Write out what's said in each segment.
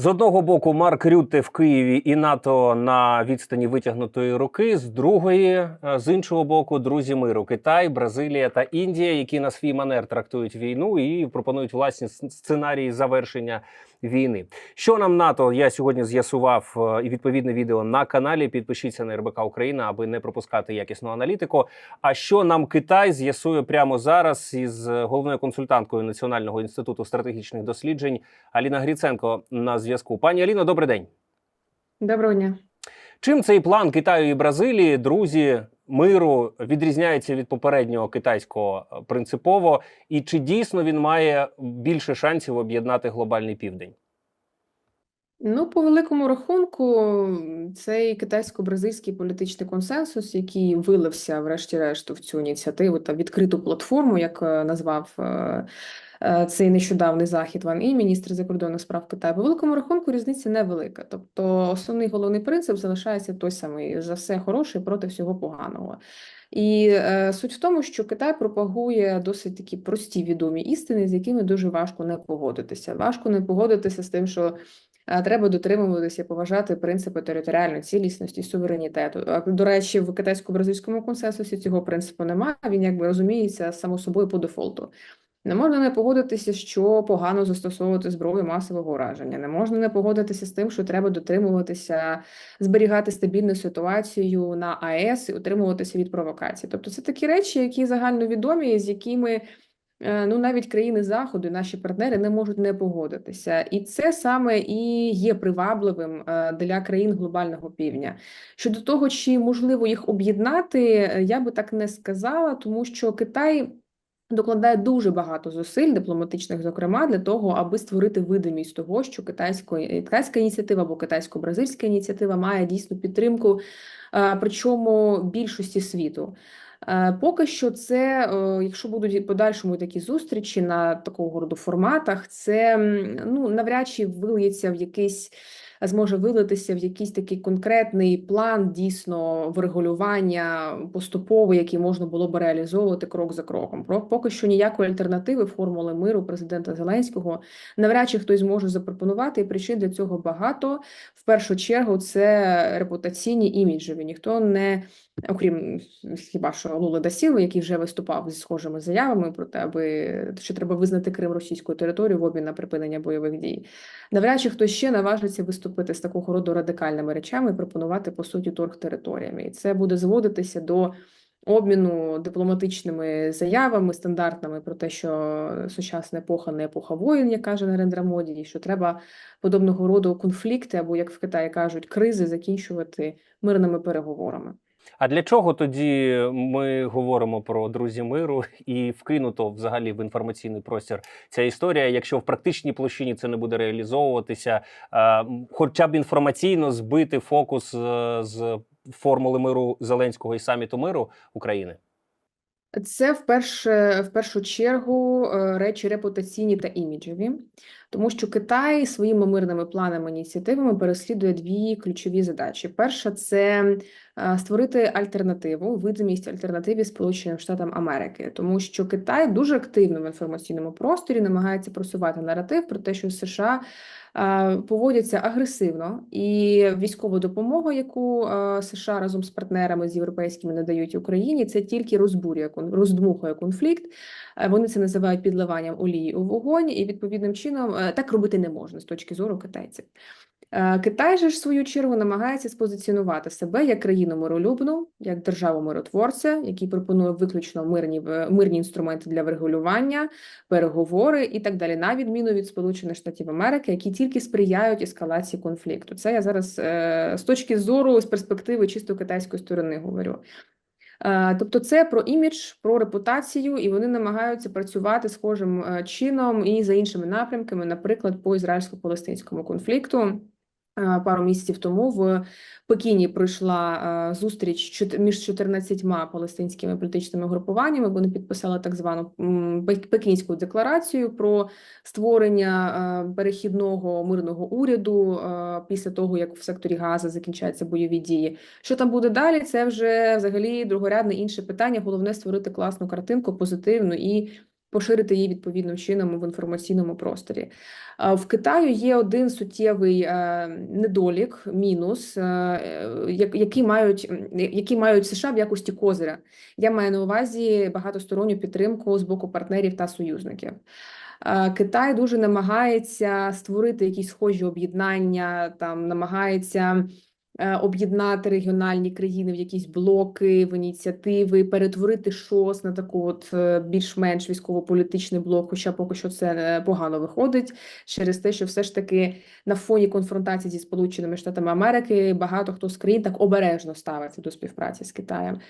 З одного боку, Марк Рютте в Києві і НАТО на відстані витягнутої руки. З другої, е, з іншого боку, друзі миру Китай, Бразилія та Індія, які на свій манер трактують війну і пропонують власні сценарії завершення війни. Що нам НАТО? Я сьогодні з'ясував е, і відповідне відео на каналі. Підпишіться на РБК Україна, аби не пропускати якісну аналітику. А що нам Китай з'ясує прямо зараз із головною консультанткою Національного інституту стратегічних досліджень Аліна Гріценко на зв'язку. Пані Аліно, добрий день. Доброго дня. Чим цей план Китаю і Бразилії, друзі миру, відрізняється від попереднього китайського е, принципово? І чи дійсно він має більше шансів об'єднати глобальний південь? Ну, по великому рахунку, цей китайсько-бразильський політичний консенсус, який вилився, врешті-решту, в цю ініціативу та відкриту платформу, як е, назвав е, е, цей нещодавний захід Ван І, міністр закордонних справ Китаю, по великому рахунку різниця невелика. Тобто, основний головний принцип залишається той самий: за все хороше проти всього поганого. І е, суть в тому, що Китай пропагує досить такі прості відомі істини, з якими дуже важко не погодитися. Важко не погодитися з тим, що треба дотримуватися, поважати принципи територіальної цілісності, суверенітету. До речі, в китайсько-бразильському консенсусі цього принципу немає. Він якби розуміється само собою по дефолту. Не можна не погодитися, що погано застосовувати зброю масового ураження. Не можна не погодитися з тим, що треба дотримуватися, зберігати стабільну ситуацію на АЕС і утримуватися від провокацій. Тобто, це такі речі, які загальновідомі, з якими ну навіть країни заходу, наші партнери не можуть не погодитися, і це саме і є привабливим е, для країн глобального півдня. Щодо того, чи можливо їх об'єднати, е, я би так не сказала, тому що Китай. Докладає дуже багато зусиль дипломатичних, зокрема, для того, аби створити видимість того, що китайсько, китайська ініціатива або китайсько-бразильська ініціатива має дійсну підтримку, е, причому більшості світу. Е, Поки що, це, е, якщо будуть подальшому такі зустрічі на такого роду форматах, це ну навряд чи вильється в якийсь зможе вилитися в якийсь такий конкретний план дійсно врегулювання поступово, який можна було б реалізовувати крок за кроком. Поки що ніякої альтернативи формули миру президента Зеленського навряд чи хтось зможе запропонувати, і причин для цього багато. В першу чергу це репутаційні іміджеві. Ніхто не окрім хіба що Лули Дасілу, який вже виступав зі схожими заявами про те, аби що треба визнати Крим російською територією в обмін на припинення бойових дій. Навряд чи хтось ще наважиться виступити з такого роду радикальними речами і пропонувати по суті торг територіями. І це буде зводитися до обміну дипломатичними заявами стандартами про те, що сучасна епоха не епоха воїн, як каже Нарендра Моді, і що треба подобного роду конфлікти або як в Китаї кажуть, кризи закінчувати мирними переговорами. А для чого тоді ми говоримо про друзі миру і вкинуто взагалі в інформаційний простір ця історія, якщо в практичній площині це не буде реалізовуватися, хоча б інформаційно збити фокус е, з формули миру Зеленського і саміту миру України? Це вперше, в першу чергу е, речі репутаційні та іміджеві, тому що Китай своїми мирними планами, ініціативами переслідує дві ключові задачі. Перша це е, створити альтернативу, видимість альтернативі Сполученим Штатам Америки, тому що Китай дуже активно в інформаційному просторі намагається просувати наратив про те, що США поводяться агресивно, і військова допомога, яку е, США разом з партнерами з європейськими надають Україні, це тільки розбурює роздмухує конфлікт. Е, Вони це називають підливанням олії у вогонь, і відповідним чином е, так робити не можна з точки зору китайців. Е, Китай же ж свою чергу намагається спозиціонувати себе як країну миролюбну, як державу миротворця, який пропонує виключно мирні в- мирні інструменти для врегулювання, переговори і так далі, на відміну від Сполучених Штатів Америки, які тільки сприяють ескалації конфлікту. Це я зараз е, з точки зору з перспективи чисто китайської сторони говорю. Е, Тобто це про імідж, про репутацію, і вони намагаються працювати схожим е, чином і за іншими напрямками, наприклад, по ізраїльсько-палестинському конфликту. Е, Пару місяців тому в Пекіні пройшла е, зустріч між 14 палестинськими політичними групуваннями. Вони підписали так звану Пекінську декларацію про створення е, перехідного мирного уряду після того, як в секторі Газа закінчаться бойові дії. Що там буде далі? Це вже взагалі другорядне інше питання. Головне створити класну картинку, позитивну і поширити її відповідним чином в інформаційному просторі. В Китаю є один суттєвий е, недолік, мінус, е, як- який мають, які мають США в якості козиря. Я маю на увазі багатосторонню підтримку з боку партнерів та союзників. Китай дуже намагається створити якісь схожі об'єднання, там намагається об'єднати регіональні країни в якісь блоки, в ініціативи, перетворити щось на таку от е, більш-менш військово-політичний блок, хоча поки що це е, погано виходить через те, що все ж таки на фоні конфронтації зі Сполученими Штатами Америки багато хто з країн так обережно ставиться до співпраці з Китаєм.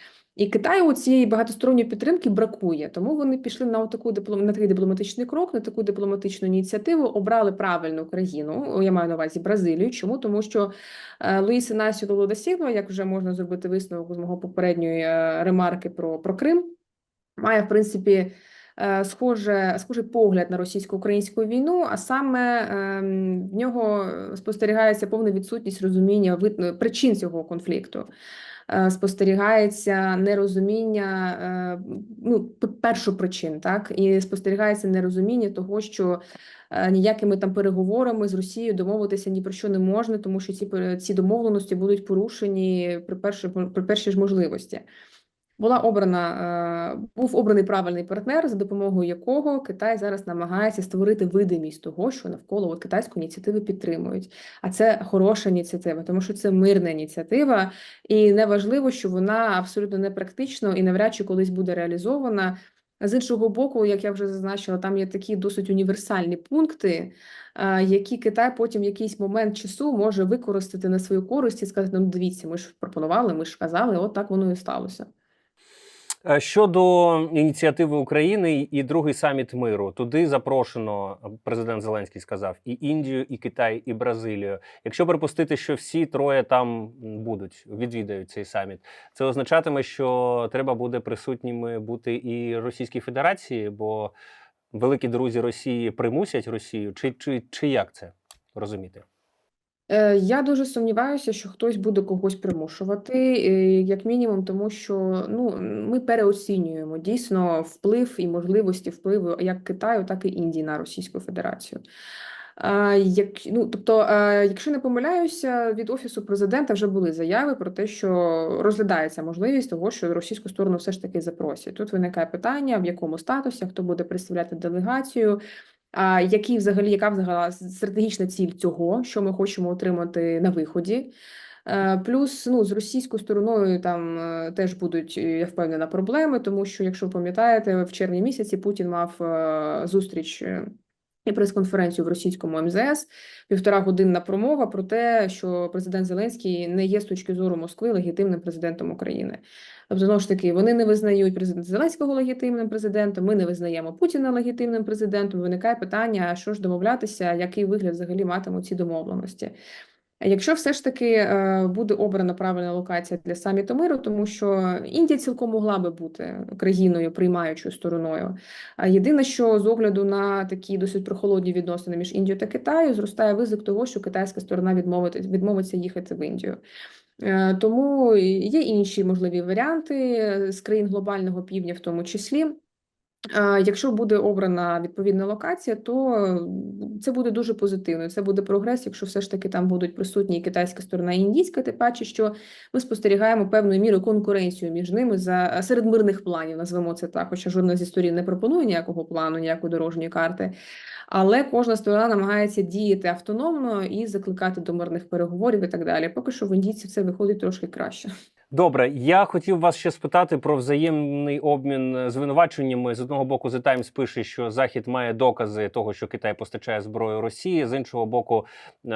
І Китаю цієї багатосторонньої підтримки бракує, тому вони пішли на таку диплом на такий дипломатичний крок, на таку дипломатичну ініціативу, обрали правильну країну. Я маю на увазі Бразилію. Чому? Тому що е, Луїс Інасіо Лула да як вже можна зробити висновок з мого попередньої е, ремарки про, про Крим, має в принципі. е, Схоже, схожий погляд на російсько-українську війну, а саме ем, в нього спостерігається повна відсутність розуміння причин цього конфлікту. Е, Спостерігається нерозуміння е, ну, першопричин, так і спостерігається нерозуміння того, що е, ніякими там переговорами з Росією домовитися ні про що не можна, тому що ці ці домовленості будуть порушені при першій при першій ж можливості. Була обрана, е, був обраний правильний партнер, за допомогою якого Китай зараз намагається створити видимість того, що навколо от китайську ініціативу підтримують. А це хороша ініціатива, тому що це мирна ініціатива, і неважливо, що вона абсолютно непрактично і навряд чи колись буде реалізована. З іншого боку, як я вже зазначила, там є такі досить універсальні пункти, е, які Китай потім в якийсь момент часу може використати на свою користь і сказати: ну дивіться, ми ж пропонували, ми ж казали, от так воно і сталося. Е, Щодо ініціативи України і другий саміт миру, туди запрошено президент Зеленський сказав і Індію, і Китай, і Бразилію. Якщо припустити, що всі троє там будуть, відвідають цей саміт, це означатиме, що треба буде присутніми бути і Російській Федерації, бо великі друзі Росії примусять Росію, чи, чи, чи як це розуміти? Е, Я дуже сумніваюся, що хтось буде когось примушувати, е, як мінімум, тому що ну ми переоцінюємо дійсно вплив і можливості впливу як Китаю, так і Індії на Російську Федерацію. А, Як, ну, тобто, е, якщо не помиляюся, від офісу президента вже були заяви про те, що розглядається можливість того, що російську сторону все ж таки запросять. Тут виникає питання, в якому статусі, хто буде представляти делегацію. А які взагалі, яка взагалі стратегічна ціль цього, що ми хочемо отримати на виході? Е, Плюс ну, з російською стороною там е, теж будуть, е, я впевнена, проблеми, тому що, якщо ви пам'ятаєте, в червні місяці Путін мав зустріч і прес-конференцію в російському МЗС, півтора годинна промова про те, що президент Зеленський не є з точки зору Москви легітимним президентом України. Тобто, знову ж таки, вони не визнають президента Зеленського легітимним президентом, ми не визнаємо Путіна легітимним президентом. Виникає питання, що ж домовлятися, який вигляд взагалі матимуть ці домовленості. Якщо все ж таки е, буде обрана правильна локація для саміту миру, тому що Індія цілком могла би бути країною приймаючою стороною. А єдине, що з огляду на такі досить прохолодні відносини між Індією та Китаю, зростає ризик того, що китайська сторона відмовити, відмовиться їхати в Індію. Е, Тому є інші можливі варіанти е, з країн глобального півдня, в тому числі. Е, Якщо буде обрана відповідна локація, то це буде дуже позитивно. Це буде прогрес, якщо все ж таки там будуть присутні і китайська сторона, і індійська, тим паче, що ми спостерігаємо певною мірою конкуренцію між ними за серед мирних планів, назвемо це так. Хоча жодна зі сторін не пропонує ніякого плану, ніякої дорожньої карти. Але кожна сторона намагається діяти автономно і закликати до мирних переговорів і так далі. Поки що в індійців це виходить трошки краще. Добре, я хотів вас ще спитати про взаємний обмін е, звинуваченнями. З одного боку, The Times пише, що Захід має докази того, що Китай постачає зброю Росії. З іншого боку, е,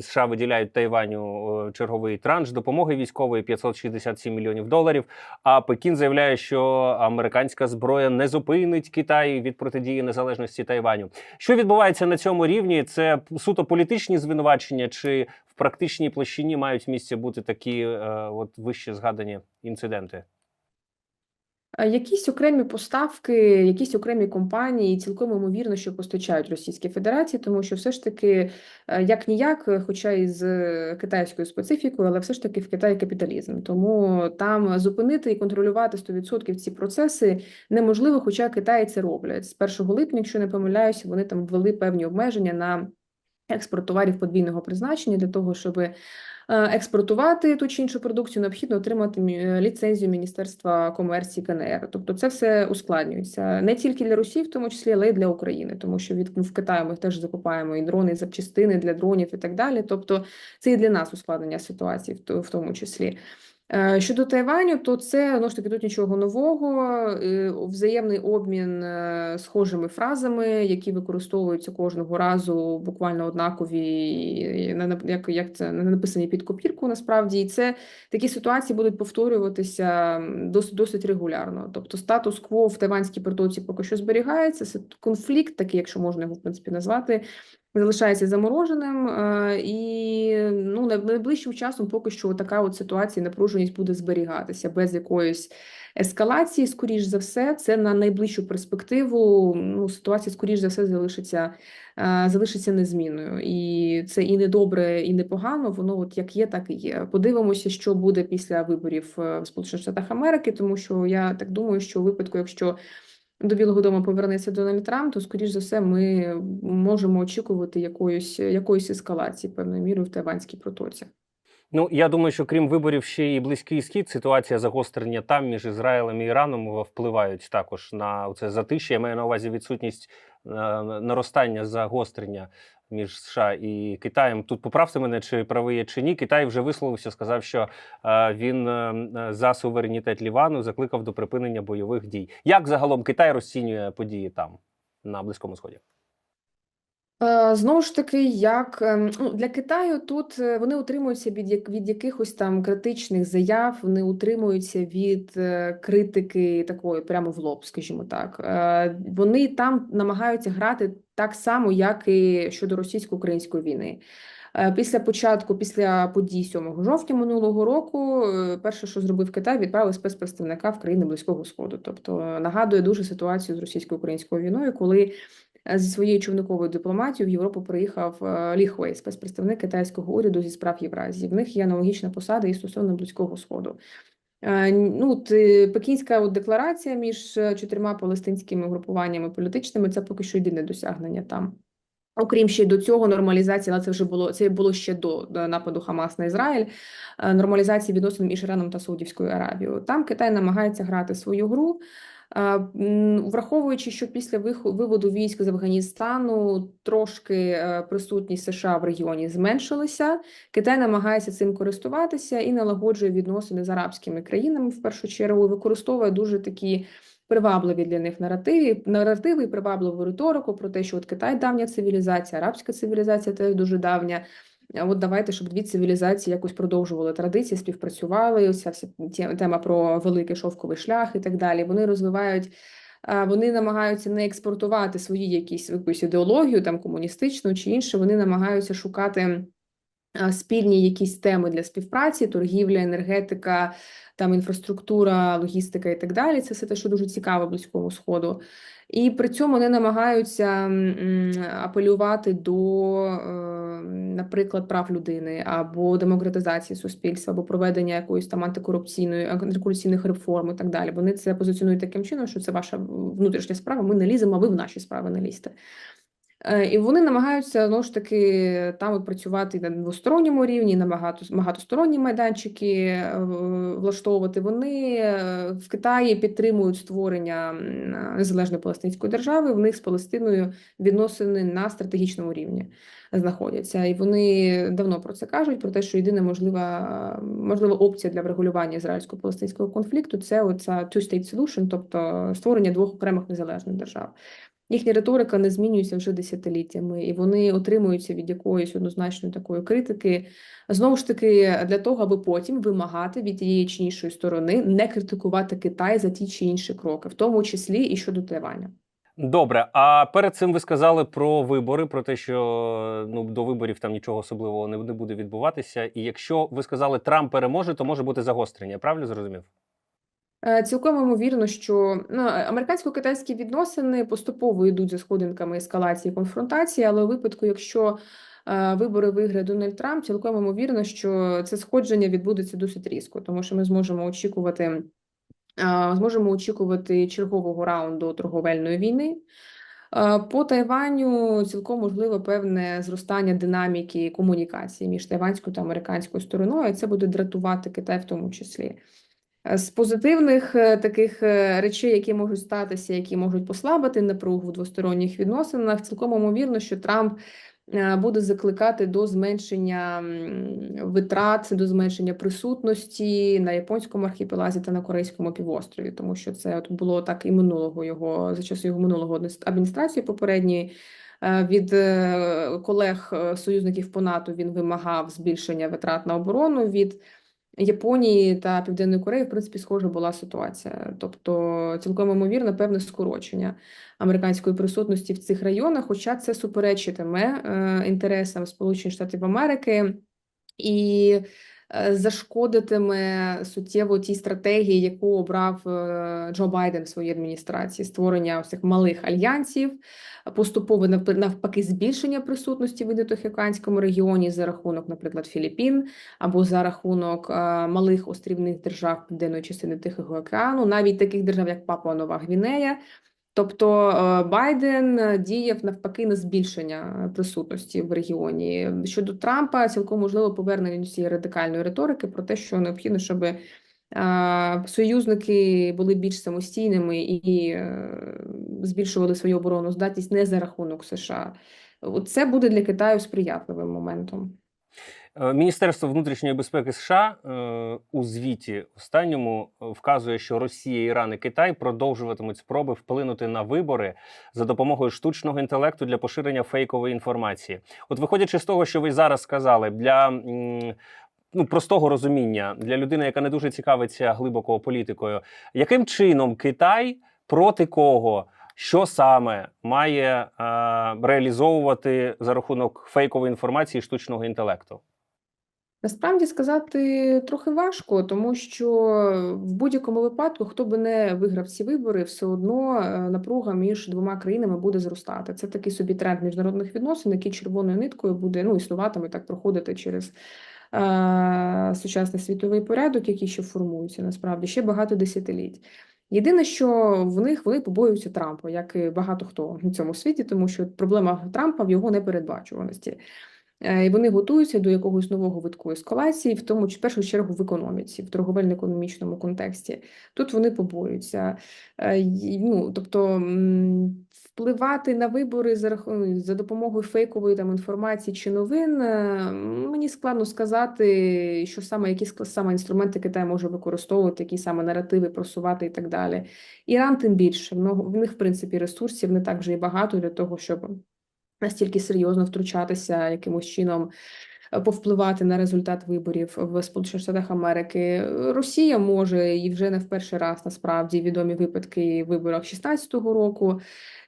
США виділяють Тайваню е, черговий транш допомоги військової 567 мільйонів доларів. А Пекін заявляє, що американська зброя не зупинить Китай від протидії незалежності Тайваню. Що відбувається на цьому рівні? Це суто політичні звинувачення, чи практичній площині мають місце бути такі е, от вище згадані інциденти? Е, Якісь окремі поставки, якісь окремі компанії цілком ймовірно, що постачають Російській Федерації, тому що все ж таки, е, як ніяк, хоча і з китайською специфікою, але все ж таки в Китаї капіталізм. Тому там зупинити і контролювати 100% ці процеси неможливо, хоча Китаї це роблять. З 1 липня, якщо не помиляюся, вони там ввели певні обмеження на експорт товарів подвійного призначення для того, щоб експортувати ту чи іншу продукцію, необхідно отримати е, ліцензію Міністерства комерції КНР. Тобто це все ускладнюється не тільки для Росії, в тому числі, але й для України, тому що від в Китаї ми теж закупаємо і дрони, і запчастини для дронів і так далі. Тобто це і для нас ускладнення ситуації, в тому числі. Е, Щодо Тайваню, то це ну ж таки тут нічого нового. е, Взаємний обмін е, схожими фразами, які використовуються кожного разу, буквально однакові, як, як це написані під копірку, насправді, і це такі ситуації будуть повторюватися досить досить регулярно. Тобто статус-кво в Тайванській протоці поки що зберігається. Це конфлікт, такий, якщо можна його в принципі назвати, залишається замороженим, е, і ну най- найближчим часом поки що така от ситуація, напруженість буде зберігатися без якоїсь ескалації. Скоріш за все, це на найближчу перспективу. Ну, ситуація, скоріш за все, залишиться, е, залишиться незмінною. І це і не добре, і не погано. Воно от як є, так і є. Подивимося, що буде після виборів е, в Сполучених Штатах Америки, тому що я так думаю, що у випадку, якщо до Білого Дому повернеться Дональд Трамп, то скоріш за все ми можемо очікувати якоїсь якоїсь ескалації певною мірою в Тайванській протоці. Ну я думаю, що крім виборів ще і близький схід, ситуація загострення там між Ізраїлем і Іраном впливають також на це затишя. Я маю на увазі відсутність е, наростання загострення між США і Китаєм. Тут поправте мене, чи правий чи ні. Китай вже висловився, сказав, що е, він е, е, за суверенітет Лівану закликав до припинення бойових дій. Як загалом Китай розцінює події там на Близькому Сході? Е, Знову ж таки, як ем, ну, для Китаю тут е, вони утримуються від, від якихось там критичних заяв, вони утримуються від е, критики такої прямо в лоб, скажімо так. Вони там намагаються грати так само, як і щодо російсько-української війни. Після початку, після подій 7 жовтня минулого року, перше, що зробив Китай, відправив спецпредставника в країни Близького Сходу. Тобто нагадує дуже ситуацію з російсько-українською війною, коли Зі своєю човниковою дипломатією в Європу приїхав е, Лі Хуей, спецпредставник китайського уряду зі справ Євразії. В них є аналогічна посада і стосовно Близького Сходу. Е, Ну, е, Пекінська от декларація між е, чотирма палестинськими групуваннями політичними це поки що єдине досягнення там. Окрім ще до цього, нормалізація, але це вже було це було ще до, нападу Хамас на Ізраїль, е, нормалізації відносин між Іраном та Саудівською Аравією. Там Китай намагається грати свою гру. Враховуючи, що після виводу військ з Афганістану трошки е, присутність США в регіоні зменшилася, Китай намагається цим користуватися і налагоджує відносини з арабськими країнами в першу чергу, використовує дуже такі привабливі для них наративи, наративи і привабливу риторику про те, що от Китай давня цивілізація, арабська цивілізація теж дуже давня. От давайте, щоб дві цивілізації якось продовжували традиції, співпрацювали. Оця вся тема про великий шовковий шлях і так далі. Вони розвивають, вони намагаються не експортувати свої якісь якусь ідеологію, там комуністичну чи інше. Вони намагаються шукати спільні якісь теми для співпраці, торгівля, енергетика, там інфраструктура, логістика і так далі. Це все те, що дуже цікаво Близькому Сходу. І при цьому вони намагаються апелювати до, е, наприклад, прав людини або демократизації суспільства, або проведення якоїсь там антикорупційної антикорупційних реформ і так далі. Вони це позиціонують таким чином, що це ваша внутрішня справа. Ми не ліземо, а ви в наші справи не лізьте. Е, І вони намагаються знову ж таки там от працювати на двосторонньому рівні, на багато багатосторонні майданчики е, влаштовувати. Вони е, в Китаї підтримують створення незалежної палестинської держави. В них з Палестиною відносини на стратегічному рівні знаходяться, і вони давно про це кажуть: про те, що єдина можлива можлива опція для врегулювання ізраїльсько-палестинського конфлікту це оця two-state solution, тобто створення двох окремих незалежних держав. Їхня риторика не змінюється вже десятиліттями, і вони отримуються від якоїсь однозначної такої критики. Знову ж таки, для того, аби потім вимагати від тієї чи іншої сторони не критикувати Китай за ті чи інші кроки, в тому числі і щодо Тайваня. Добре, а перед цим ви сказали про вибори, про те, що ну до виборів там нічого особливого не, буде відбуватися. І якщо ви сказали Трамп переможе, то може бути загострення. Я правильно зрозумів? Е, Цілком ймовірно, що ну, американсько-китайські відносини поступово йдуть за сходинками ескалації конфронтації, але у випадку, якщо е, вибори виграє Дональд Трамп, цілком ймовірно, що це сходження відбудеться досить різко, тому що ми зможемо очікувати, е, зможемо очікувати чергового раунду торговельної війни. Е, По Тайваню цілком можливо певне зростання динаміки комунікації між тайванською та американською стороною. Це буде дратувати Китай в тому числі. З позитивних е, таких е, речей, які можуть статися, які можуть послабити напругу в двосторонніх відносинах, цілком ймовірно, що Трамп е, буде закликати до зменшення витрат, до зменшення присутності на японському архіпелазі та на Корейському півострові, тому що це от було так і минулого його за часу його минулого адміністрації попередньої. Від колег союзників по НАТО він вимагав збільшення витрат на оборону. Від Японії та Південної Кореї, в принципі, схожа була ситуація. Тобто, цілком ймовірно, певне скорочення американської присутності в цих районах, хоча це суперечитиме е, інтересам Сполучених Штатів Америки і зашкодитиме суттєво тій стратегії, яку обрав е, Джо Байден в своїй адміністрації, створення цих малих альянсів, поступове навп- навпаки збільшення присутності в Індотихоокеанському регіоні за рахунок, наприклад, Філіппін або за рахунок е, малих острівних держав південної частини Тихого океану, навіть таких держав, як Папуа Нова Гвінея. Тобто е, Байден е, діяв навпаки на збільшення е, присутності в регіоні. Щодо Трампа, цілком можливо повернення цієї радикальної риторики про те, що необхідно, щоб союзники були більш самостійними і збільшували свою оборонну здатність не за рахунок США. Це буде для Китаю сприятливим моментом. Е, Міністерство внутрішньої безпеки США е, у звіті останньому е, вказує, що Росія, Іран і Китай продовжуватимуть спроби вплинути на вибори за допомогою штучного інтелекту для поширення фейкової інформації. От, виходячи з того, що ви зараз сказали, для ну, простого розуміння для людини, яка не дуже цікавиться глибоко політикою, яким чином Китай проти кого? Що саме має е, реалізовувати за рахунок фейкової інформації і штучного інтелекту? Насправді сказати трохи важко, тому що в будь-якому випадку, хто би не виграв ці вибори, все одно е, напруга між двома країнами буде зростати. Це такий собі тренд міжнародних відносин, який червоною ниткою буде ну, існуватиме так проходити через е, сучасний світовий порядок, який ще формується насправді ще багато десятиліть. Єдине, що в них вони побоюються Трампа, як і багато хто в цьому світі, тому що проблема Трампа в його непередбачуваності. Е, І вони готуються до якогось нового витку ескалації, в тому в першу чергу в економіці, в торговельно-економічному контексті. Тут вони побоюються. Е, Ну, тобто впливати на вибори за за допомогою фейкової там інформації чи новин. е, Мені складно сказати, що саме які саме інструменти Китай може використовувати, які саме наративи просувати і так далі. Іран тим більше. В них, в принципі, ресурсів не так вже і багато для того, щоб настільки серйозно втручатися якимось чином, е, повпливати на результат виборів в Сполучених Штатах Америки. Росія може і вже не в перший раз насправді відомі випадки в виборах 16-го року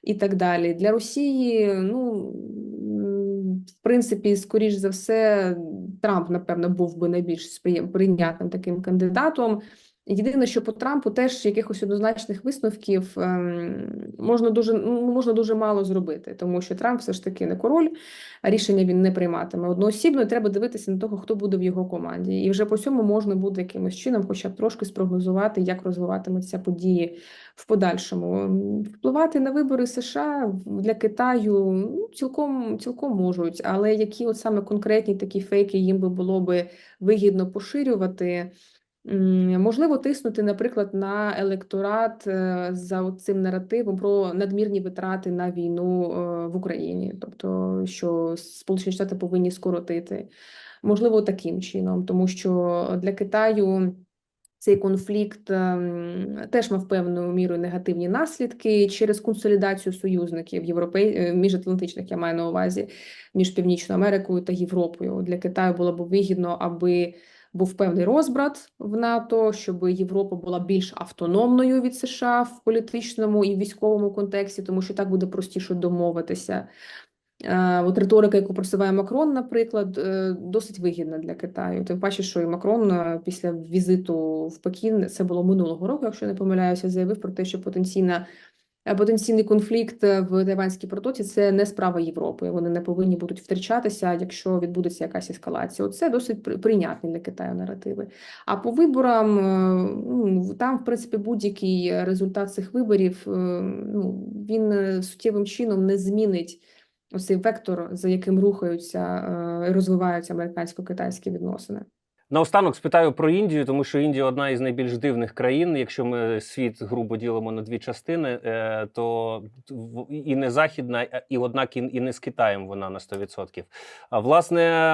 і так далі. Для Росії, ну в принципі, скоріш за все, Трамп, напевно, був би найбільш сприя- прийнятним таким кандидатом. Єдине, що по Трампу теж якихось однозначних висновків ем, можна дуже можна дуже мало зробити, тому що Трамп все ж таки не король, а рішення він не прийматиме. Одноосібно треба дивитися на того, хто буде в його команді, і вже по цьому можна буде якимось чином, хоча б трошки спрогнозувати, як розвиватимуться події в подальшому. Впливати на вибори США для Китаю ну, цілком цілком можуть, але які от саме конкретні такі фейки їм би було би вигідно поширювати. Можливо, тиснути, наприклад, на електорат е, за цим наративом про надмірні витрати на війну е, в Україні, тобто, що Сполучені Штати повинні скоротити. Можливо, таким чином, тому що для Китаю цей конфлікт ем, теж мав певною мірою негативні наслідки через консолідацію союзників європей... е, міжатлантичних, я маю на увазі, між Північною Америкою та Європою. Для Китаю було б вигідно, аби був певний розбрат в НАТО, щоб Європа була більш автономною від США в політичному і військовому контексті, тому що так буде простіше домовитися. Е, От риторика, яку просуває Макрон, наприклад, е, досить вигідна для Китаю. Тим паче, що і Макрон е, після візиту в Пекін, це було минулого року, якщо не помиляюся, заявив про те, що потенційна потенційний конфлікт е, в Тайванській протоці це не справа Європи. Вони не повинні будуть втрачатися, якщо відбудеться якась ескалація. Оце досить при- прийнятні для Китаю наративи. А по виборам е, ну, там, в принципі, будь-який результат цих виборів е, ну, він суттєвим чином не змінить ось цей вектор, за яким рухаються і розвиваються американсько-китайські відносини. Наостанок спитаю про Індію, тому що Індія одна із найбільш дивних країн. Якщо ми світ грубо ділимо на дві частини, е, то і не західна, і однак і і не з Китаєм вона на 100%. А власне,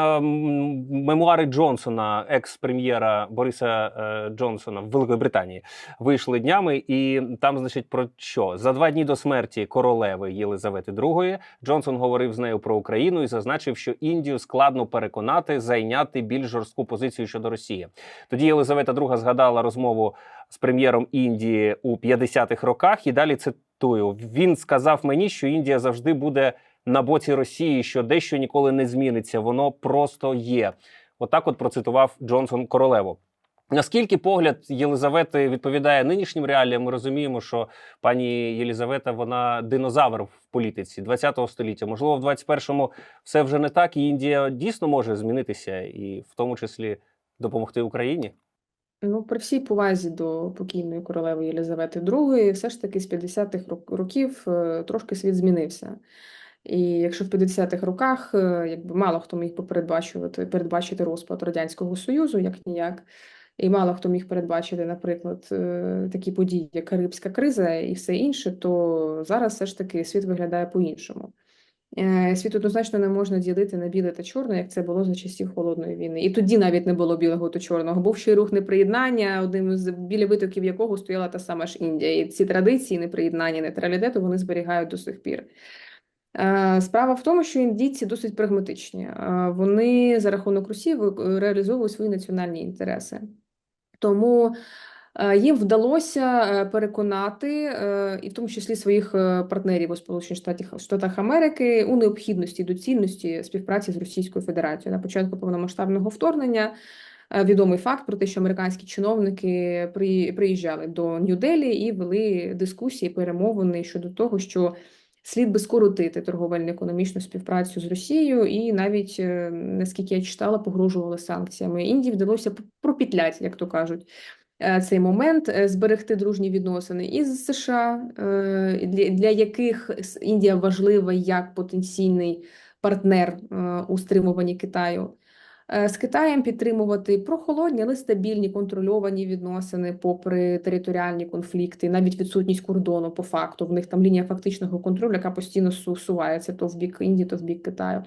мемуари Джонсона, екс-прем'єра Бориса е, Джонсона в Великої Британії, вийшли днями, і там, значить, про що за два дні до смерті королеви Єлизавети II Джонсон говорив з нею про Україну і зазначив, що Індію складно переконати зайняти більш жорстку позицію щодо Росії. Тоді Єлизавета II згадала розмову з прем'єром Індії у 50-х роках, і далі цитую: він сказав мені, що Індія завжди буде на боці Росії, що дещо ніколи не зміниться. Воно просто є. Отак, от процитував Джонсон королеву. Наскільки погляд Єлизавети відповідає нинішнім реаліям, ми розуміємо, що пані Єлизавета вона динозавр в політиці 20-го століття. Можливо, в 21-му все вже не так, і Індія дійсно може змінитися, і в тому числі допомогти Україні. Ну, при всій повазі до покійної королеви Єлизавети II, все ж таки з 50-х рок- років е, трошки світ змінився. І якщо в 50-х роках е, якби мало хто міг попередбачувати передбачити розпад Радянського Союзу, як ніяк, і мало хто міг передбачити, наприклад, е, такі події, як Карибська криза і все інше, то зараз все ж таки світ виглядає по-іншому. Е, Світ однозначно не можна ділити на біле та чорне, як це було за часів холодної війни. І тоді навіть не було білого та чорного. Був ще рух неприєднання, одним з біля витоків якого стояла та сама ж Індія. І ці традиції неприєднання, нейтралітету вони зберігають до сих пір. Е, Справа в тому, що індійці досить прагматичні. Е, Вони за рахунок ви- реалізовують свої національні інтереси. Тому їм вдалося е, переконати, е, і в тому числі своїх е, партнерів у Сполучених Штатах, Америки у необхідності доцільності співпраці з Російською Федерацією. На початку повномасштабного вторгнення е, відомий факт про те, що американські чиновники при- приїжджали до Нью-Делі і вели дискусії, перемовини щодо того, що слід би скоротити торговельно-економічну співпрацю з Росією, і навіть, е, наскільки я читала, погрожували санкціями. Індії вдалося пропітляти, як то кажуть, е, цей момент, е, зберегти дружні відносини із США, е, для, яких Індія важлива як потенційний партнер е, у стримуванні Китаю. Е, З Китаєм підтримувати прохолодні, але стабільні контрольовані відносини, попри територіальні конфлікти, навіть відсутність кордону по факту. В них там лінія фактичного контролю, яка постійно су- сувається то в бік Індії, то в бік Китаю.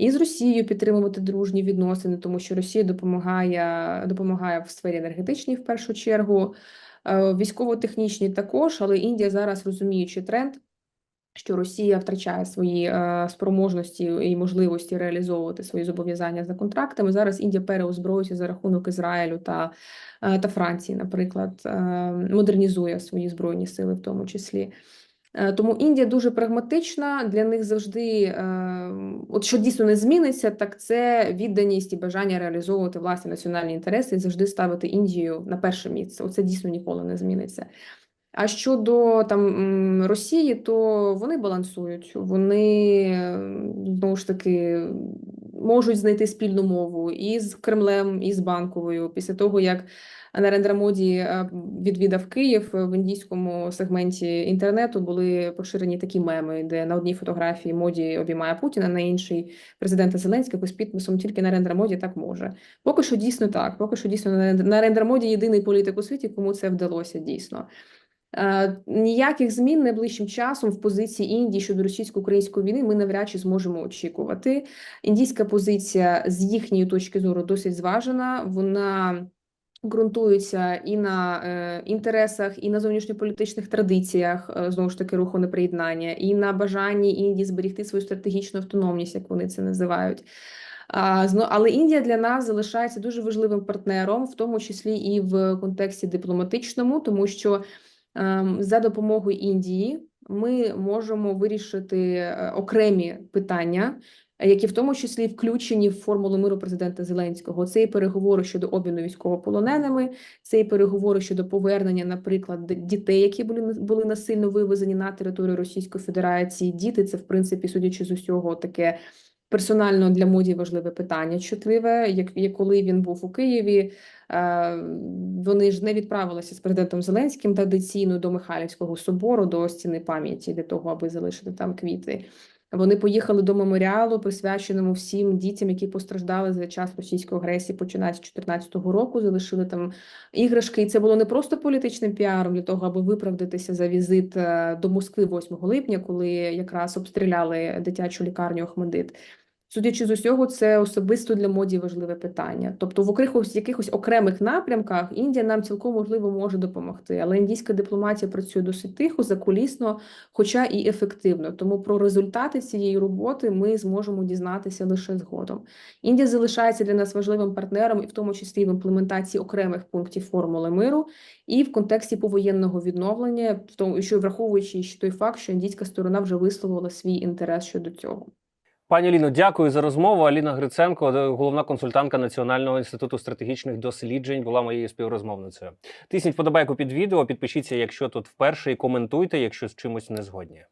І з Росією підтримувати дружні відносини, тому що Росія допомагає, допомагає в сфері енергетичній в першу чергу, е, військово-технічній також, але Індія зараз розуміючи тренд, що Росія втрачає свої е, спроможності і можливості реалізовувати свої зобов'язання за контрактами. Зараз Індія переозброюється за рахунок Ізраїлю та, е, та Франції, наприклад, е, модернізує свої збройні сили, в тому числі. Е, Тому Індія дуже прагматична. Для них завжди, е, от що дійсно не зміниться, так це відданість і бажання реалізовувати власні національні інтереси і завжди ставити Індію на перше місце. Оце дійсно ніколи не зміниться. А щодо там Росії, то вони балансують, вони знову ж таки можуть знайти спільну мову і з Кремлем, і з банковою. Після того, як Нарендра Моді е, відвідав Київ е, в індійському сегменті інтернету, були поширені такі меми, де на одній фотографії Моді обіймає Путіна, на іншій президента Зеленського з підписом тільки Нарендра Моді так може. Поки що дійсно так. Поки що дійсно Нарендра Моді єдиний політик у світі, кому це вдалося дійсно. Е, Ніяких змін найближчим часом в позиції Індії щодо російсько-української війни ми навряд чи зможемо очікувати. Індійська позиція з їхньої точки зору досить зважена. Вона ґрунтується і на е, інтересах, і на зовнішньополітичних традиціях, е, знову ж таки, руху неприєднання, і на бажанні Індії зберегти свою стратегічну автономність, як вони це називають. А, Але Індія для нас залишається дуже важливим партнером, в тому числі і в контексті дипломатичному, тому що ем, за допомогою Індії ми можемо вирішити е, окремі питання, е, які в тому числі включені в формулу миру президента Зеленського. Це і переговори щодо обміну військовополоненими, це і переговори щодо повернення, наприклад, дітей, які були були насильно вивезені на територію Російської Федерації. Діти це, в принципі, судячи з усього, таке персонально для моді важливе питання. Чутливе, як, як коли він був у Києві. Е, Вони ж не відправилися з президентом Зеленським традиційно до Михайлівського собору, до стіни пам'яті для того, аби залишити там квіти. Вони поїхали до меморіалу, присвяченому всім дітям, які постраждали за час російської агресії, починаючи з 2014 року. Залишили там іграшки, і це було не просто політичним піаром для того, аби виправдатися за візит е, до Москви 8 липня, коли якраз обстріляли дитячу лікарню Охмедит. Судячи з усього, це особисто для моді важливе питання. Тобто, в якихось, якихось окремих напрямках Індія нам цілком можливо може допомогти, але індійська дипломатія працює досить тихо, закулісно, хоча і ефективно. Тому про результати цієї роботи ми зможемо дізнатися лише згодом. Індія залишається для нас важливим партнером, і в тому числі в імплементації окремих пунктів формули миру, і в контексті повоєнного відновлення, в тому, що враховуючи той факт, що індійська сторона вже висловила свій інтерес щодо цього. Пані Ліно, дякую за розмову. Аліна Гриценко, головна консультантка Національного інституту стратегічних досліджень, була моєю співрозмовницею. Тисніть подобайку під відео, підпишіться, якщо тут вперше, і коментуйте, якщо з чимось не згодні.